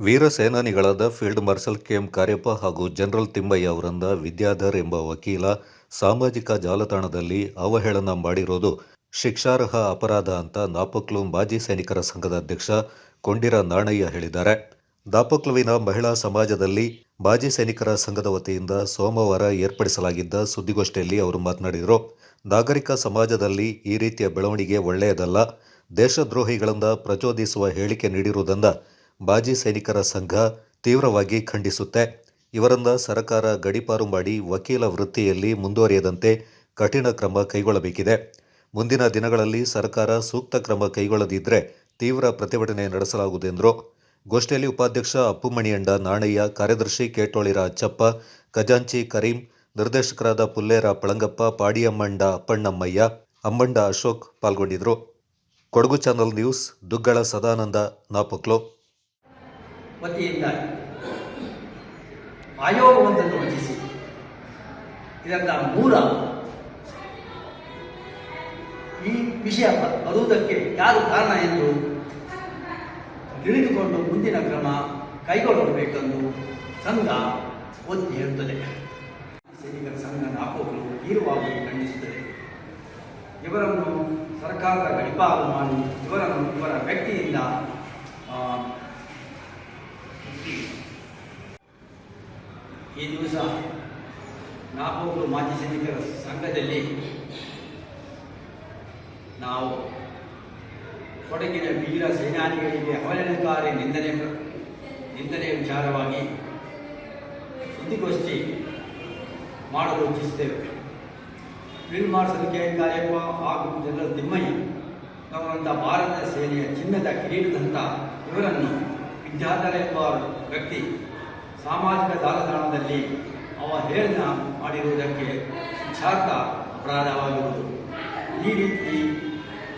ವೀರ ಸೇನಾನಿಗಳಾದ field marshal K M Cariappa ಹಾಗೂ general Thimmaiah ಅವರನ್ನ ವಿದ್ಯಾಧರ್ ಎಂಬ ವಕೀಲ ಸಾಮಾಜಿಕ ಜಾಲತಾಣದಲ್ಲಿ ಅವಹೇಳನ ಮಾಡಿರೋದು ಶಿಕ್ಷಾರ್ಹ ಅಪರಾಧ ಅಂತ ನಾಪಕ್ಲು ಮಾಜಿ ಸೈನಿಕರ ಸಂಘದ ಅಧ್ಯಕ್ಷ ಕೊಂಡಿರ ನಾಣಯ್ಯ ಹೇಳಿದ್ದಾರೆ. ದಾಪಕ್ಲುವಿನ ಮಹಿಳಾ ಸಮಾಜದಲ್ಲಿ ಮಾಜಿ ಸೈನಿಕರ ಸಂಘದ ವತಿಯಿಂದ ಸೋಮವಾರ ಏರ್ಪಡಿಸಲಾಗಿದ್ದ ಸುದ್ದಿಗೋಷ್ಠಿಯಲ್ಲಿ ಅವರು ಮಾತನಾಡಿದರು. ನಾಗರಿಕ ಸಮಾಜದಲ್ಲಿ ಈ ರೀತಿಯ ಬೆಳವಣಿಗೆ ಒಳ್ಳೆಯದಲ್ಲ, ದೇಶದ್ರೋಹಿಗಳಿಂದ ಪ್ರಚೋದಿಸುವ ಹೇಳಿಕೆ ನೀಡಿರುವುದನ್ನು ಮಾಜಿ ಸೈನಿಕರ ಸಂಘ ತೀವ್ರವಾಗಿ ಖಂಡಿಸುತ್ತೆ. ಇವರನ್ನ ಸರ್ಕಾರ ಗಡೀಪಾರು ಮಾಡಿ ವಕೀಲ ವೃತ್ತಿಯಲ್ಲಿ ಮುಂದುವರಿಯದಂತೆ ಕಠಿಣ ಕ್ರಮ ಕೈಗೊಳ್ಳಬೇಕಿದೆ. ಮುಂದಿನ ದಿನಗಳಲ್ಲಿ ಸರ್ಕಾರ ಸೂಕ್ತ ಕ್ರಮ ಕೈಗೊಳ್ಳದಿದ್ದರೆ ತೀವ್ರ ಪ್ರತಿಭಟನೆ ನಡೆಸಲಾಗುವುದೆಂದರು. ಗೋಷ್ಠಿಯಲ್ಲಿ ಉಪಾಧ್ಯಕ್ಷ ಅಪ್ಪುಮಣಿಯಂಡ ನಾಣಯ್ಯ, ಕಾರ್ಯದರ್ಶಿ ಕೇಟೋಳಿರ ಅಚ್ಚಪ್ಪ, ಖಜಾಂಚಿ ಕರೀಂ, ನಿರ್ದೇಶಕರಾದ ಪುಲ್ಲೇರ ಪಳಂಗಪ್ಪ ಪಾಡಿಯಮ್ಮಂಡ ಅಪ್ಪಣ್ಣಮ್ಮಯ್ಯ ಅಮ್ಮಂಡ ಅಶೋಕ್ ಪಾಲ್ಗೊಂಡಿದ್ದರು ಕೊಡಗು ಚಾನಲ್ ನ್ಯೂಸ್, ದುಗ್ಗಳ ಸದಾನಂದ ನಾಪಕ್ಲು. ವತಿಯಿಂದ ಆಯೋಗವೊಂದನ್ನು ರಚಿಸಿ. ಇದರಿಂದ ಮೂಲ. ಈ ವಿಷಯ ಬರುವುದಕ್ಕೆ ಯಾರು ಕಾರಣ ಎಂದು ತಿಳಿದುಕೊಂಡು ಮುಂದಿನ ಕ್ರಮ ಕೈಗೊಳ್ಳಬೇಕೆಂದು ಸಂಘ ಒತ್ತಿ ಹೇಳುತ್ತದೆ. ಸೈನಿಕರ ಸಂಘ ನಾಪೋಗಲು ತೀವ್ರವಾಗಿ ಖಂಡಿಸುತ್ತದೆ. ಇವರನ್ನು ಸರ್ಕಾರದ ಗಡಿಪಾಲು ಮಾಡಿ, ಇವರನ್ನು ಇವರ ವ್ಯಕ್ತಿಯಿಂದ ಈ ದಿವಸ ನಾಪೋಕ್ಲು ಮಾಜಿ ಸೈನಿಕರ ಸಂಘದಲ್ಲಿ ನಾವು ಕೊಡಗಿನ ವೀರ ಸೇನಾನಿಗಳಿಗೆ ಅವಲಂಕಾರಿ ನಿಂದನೆ ನಿಂದನೆ ವಿಚಾರವಾಗಿ ಸುದ್ದಿಗೋಷ್ಠಿ ಮಾಡಲು ಇಚ್ಛಿಸುತ್ತೇವೆ. Field marshal K. ಕಾರ್ಯಪ್ಪ ಹಾಗೂ ಜನರಲ್ ತಿಮ್ಮಯ್ಯ ಅವರಂಥ ಭಾರತ ಸೇನೆಯ ಚಿನ್ನದ ಕಿರೀಟದಂಥ ಇವರನ್ನು ವಿದ್ಯಾಧರ ಎಂಬ ವ್ಯಕ್ತಿ ಸಾಮಾಜಿಕ ಜಾಲತಾಣದಲ್ಲಿ ಅವಹೇಳನ ಮಾಡಿರುವುದಕ್ಕೆ ಶಿಕ್ಷಾರ್ಥ ಅಪರಾಧವಾಗಿರುವುದು. ಈ ರೀತಿ